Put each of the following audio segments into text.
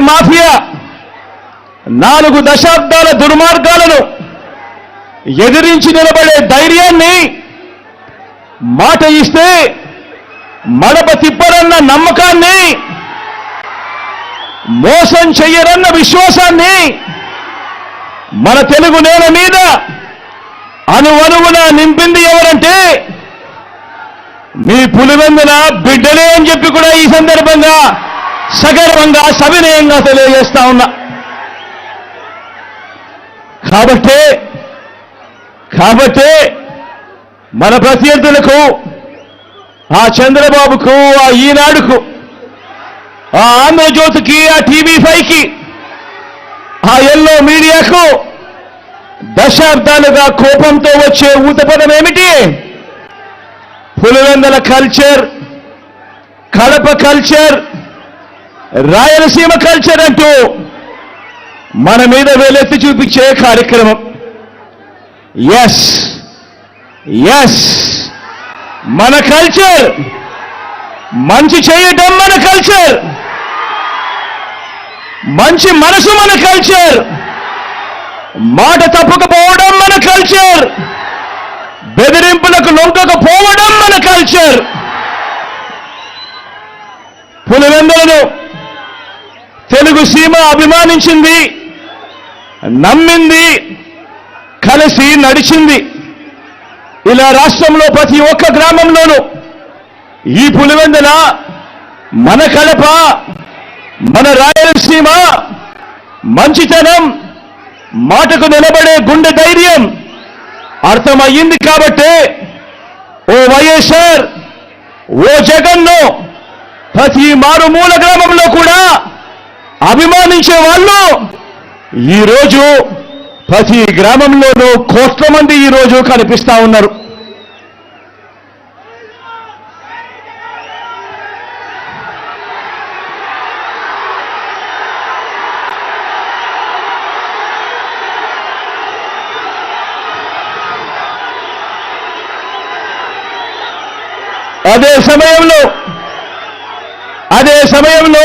Mafia నాలుగు దశాబ్దాల దుర్మార్గాలను ఎదిరించి నిలబడే ధైర్యాన్ని మాట ఇస్తే మడప తిప్పరన్న నమ్మకాన్ని మోసం చెయ్యరన్న విశ్వాసాన్ని మన తెలుగు నేల మీద అనువనువున నింపింది ఎవరంటే మీ పులివెందున బిడ్డలే అని చెప్పి కూడా ఈ సందర్భంగా సగర్వంగా సవినయంగా తెలియజేస్తా ఉన్నా. కాబట్టే కాబట్టే మన ప్రత్యర్థులకు ఆ చంద్రబాబుకు ఆ ఈనాడుకు ఆ ఆంధ్రజ్యోతికి ఆ టీవీ ఫైవ్కి ఆ ఎల్లో మీడియాకు దశాబ్దాలుగా కోపంతో వచ్చే ఊతపదం ఏమిటి? Pulivendula culture Kadapa culture Rayalaseema culture అంటూ మన మీద వేలెత్తి చూపించే కార్యక్రమం. ఎస్ ఎస్ మన కల్చర్ మంచి చేయటం మన కల్చర్ మంచి మనసు మన కల్చర్ మాట తప్పకపోవడం మన కల్చర్ బెదిరింపులకు లొంగకపోవడం మన కల్చర్ పులివెందులను తెలుగు సీమ అభిమానించింది నమ్మింది కలిసి నడిచింది. ఇలా రాష్ట్రంలో ప్రతి ఒక్క గ్రామంలోనూ ఈ పులివెందుల మన కడప మన రాయలసీమ మంచితనం మాటకు నిలబడే గుండె ధైర్యం అర్థమయ్యింది కాబట్టే ఓ వైఎస్ఆర్ ఓ జగన్ను ప్రతి మారుమూల గ్రామంలో కూడా అభిమానించే వాళ్ళు ఈరోజు ప్రతి గ్రామంలోనూ కోట్ల మంది ఈరోజు కనిపిస్తా ఉన్నారు. అదే సమయంలో అదే సమయంలో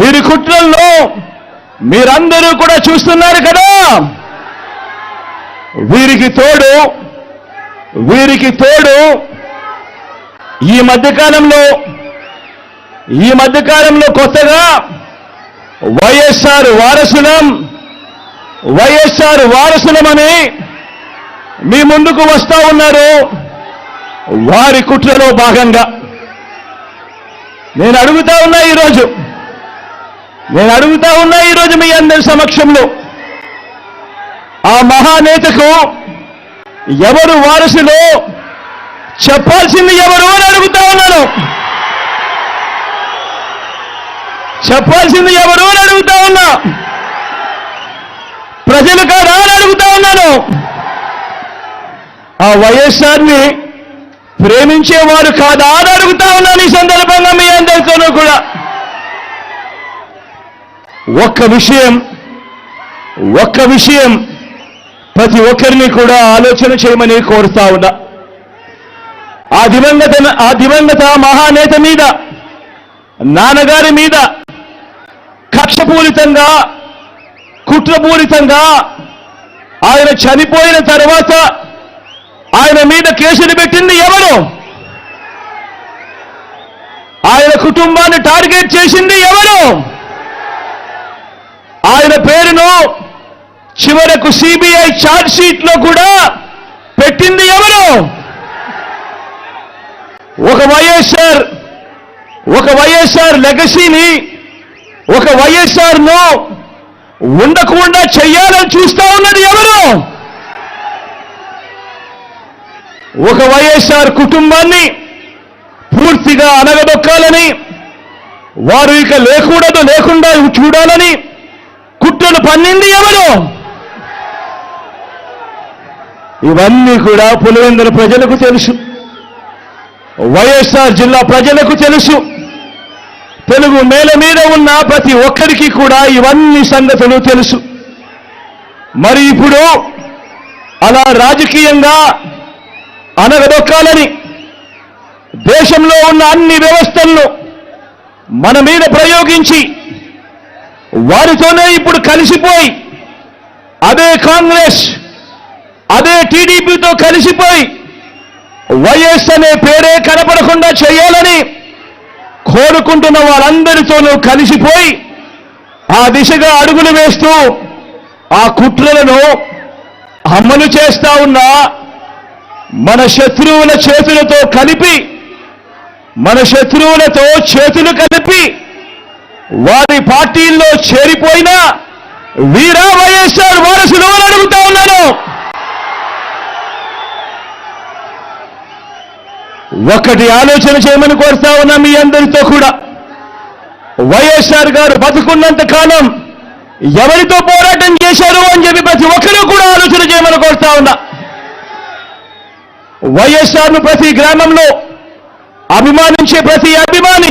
వీరి కుట్రల్లో మీరందరూ కూడా చూస్తున్నారు కదా. వీరికి తోడు వీరికి తోడు ఈ మధ్యకాలంలో ఈ మధ్యకాలంలో కొత్తగా వైఎస్ఆర్ వారసులం వైఎస్ఆర్ వారసులమని మీ ముందుకు వస్తా ఉన్నారు. వారి కుట్రలో భాగంగా. నేను అడుగుతా ఉన్నా ఈరోజు నేను అడుగుతా ఉన్నా ఈరోజు మీ అందరి సమక్షంలో. ఆ మహానేతకు ఎవరు వారసులో చెప్పాల్సింది ఎవరు అని అడుగుతా ఉన్నాను. చెప్పాల్సింది ఎవరు అని అడుగుతా ఉన్నా. ప్రజలు కాదా అని అడుగుతా ఉన్నాను. ఆ వైఎస్ఆర్ని ప్రేమించేవారు కాదా అని అడుగుతా ఉన్నాను ఈ సందర్భంగా మీ అందరితోనూ కూడా. ఒక్క విషయం ఒక్క విషయం ప్రతి ఒక్కరిని కూడా ఆలోచన చేయమని కోరుతా ఉన్నా. ఆ దివంగత ఆ దివంగత మహానేత మీద నాన్నగారి మీద కక్షపూరితంగా కుట్రపూరితంగా ఆయన చనిపోయిన తర్వాత ఆయన మీద కేసులు పెట్టింది ఎవరు? ఆయన కుటుంబాన్ని టార్గెట్ చేసింది ఎవరు? ఆయన పేరును చివరకు సిబిఐ ఛార్జ్ షీట్లో కూడా పెట్టింది ఎవరు? ఒక వైఎస్ఆర్ ఒక వైఎస్ఆర్ లెగసీని ఒక వైఎస్ఆర్ను ఉండకుండా చెయ్యాలని చూస్తా ఉన్నది ఎవరు? ఒక వైఎస్ఆర్ కుటుంబాన్ని పూర్తిగా అనగదొక్కాలని వారు ఇక లేకూడదు లేకుండా చూడాలని పన్నింది ఎవరు? ఇవన్నీ కూడా పులివెందుల ప్రజలకు తెలుసు. వైఎస్ఆర్ జిల్లా ప్రజలకు తెలుసు. తెలుగు నేల మీద ఉన్న ప్రతి ఒక్కరికి కూడా ఇవన్నీ సంగతులు తెలుసు. మరి ఇప్పుడు అలా రాజకీయంగా అనగదొక్కాలని దేశంలో ఉన్న అన్ని వ్యవస్థలను మన మీద ప్రయోగించి వారితోనే ఇప్పుడు కలిసిపోయి అదే కాంగ్రెస్ అదే టీడీపీతో కలిసిపోయి వైఎస్ అనే పేరే కనపడకుండా చేయాలని కోరుకుంటున్న వారందరితోనూ కలిసిపోయి ఆ దిశగా అడుగులు వేస్తూ ఆ కుట్రలను అమలు చేస్తా ఉన్న మన శత్రువుల చేతులతో కలిపి మన శత్రువులతో చేతులు కలిపి వారి పార్టీల్లో చేరిపోయినా వీరా వైఎస్ఆర్ వారసులు అని అడుగుతా ఉన్నాను. ఒకటి ఆలోచన చేయమని కోరుతా ఉన్నా మీ అందరితో కూడా. వైఎస్ఆర్ గారు బతుకున్నంత కాలం ఎవరితో పోరాటం చేశారు అని చెప్పి ప్రతి ఒక్కరూ కూడా ఆలోచన చేయమని కోరుతా ఉన్నా. వైఎస్ఆర్ను ప్రతి గ్రామంలో అభిమానించే ప్రతి అభిమాని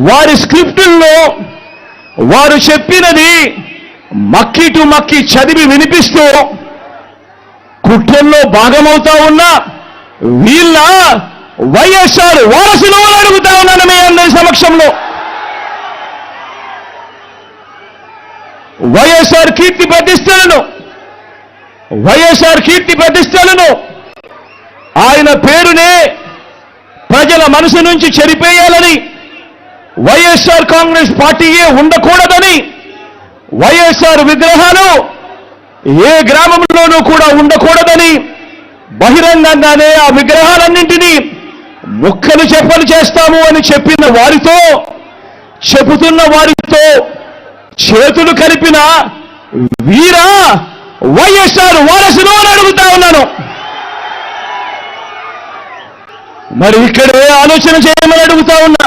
వారి స్క్రిప్టుల్లో వారు చెప్పినది మక్కి టు మక్కి చదివి వినిపిస్తూ కుట్రల్లో భాగమవుతా ఉన్న వీళ్ళ వైఎస్ఆర్ వారసులు అడుగుతా ఉన్నాను మీ అందరి సమక్షంలో. వైఎస్ఆర్ కీర్తి ప్రతిష్టలను వైఎస్ఆర్ కీర్తి ప్రతిష్టలను ఆయన పేరునే ప్రజల మనసు నుంచి చెరిపేయాలని వైఎస్ఆర్ కాంగ్రెస్ పార్టీయే ఉండకూడదని వైఎస్ఆర్ విగ్రహాలు ఏ గ్రామంలోనూ కూడా ఉండకూడదని బహిరంగంగానే ఆ విగ్రహాలన్నింటినీ ముక్కలు చెప్పలు చేస్తాము అని చెప్పిన వారితో చెబుతున్న వారితో చేతులు కలిపిన వీరా వైఎస్ఆర్ వారసులు అని అడుగుతా ఉన్నాను. మరి ఇక్కడే ఆలోచన చేయమని అడుగుతా ఉన్నా.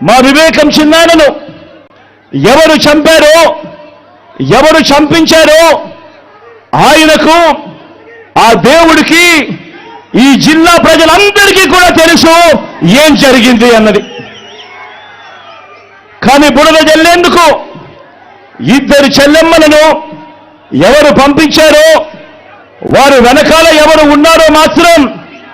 మా వివేకం చిన్నానను ఎవరు చంపారో ఎవరు చంపించారో ఆయనకు ఆ దేవుడికి ఈ జిల్లా ప్రజలందరికీ కూడా తెలుసు ఏం జరిగింది అన్నది. కానీ బుడద చెల్లేందుకు ఇద్దరు చెల్లెమ్మలను ఎవరు పంపించారో వారు వెనకాల ఎవరు ఉన్నారో మాత్రం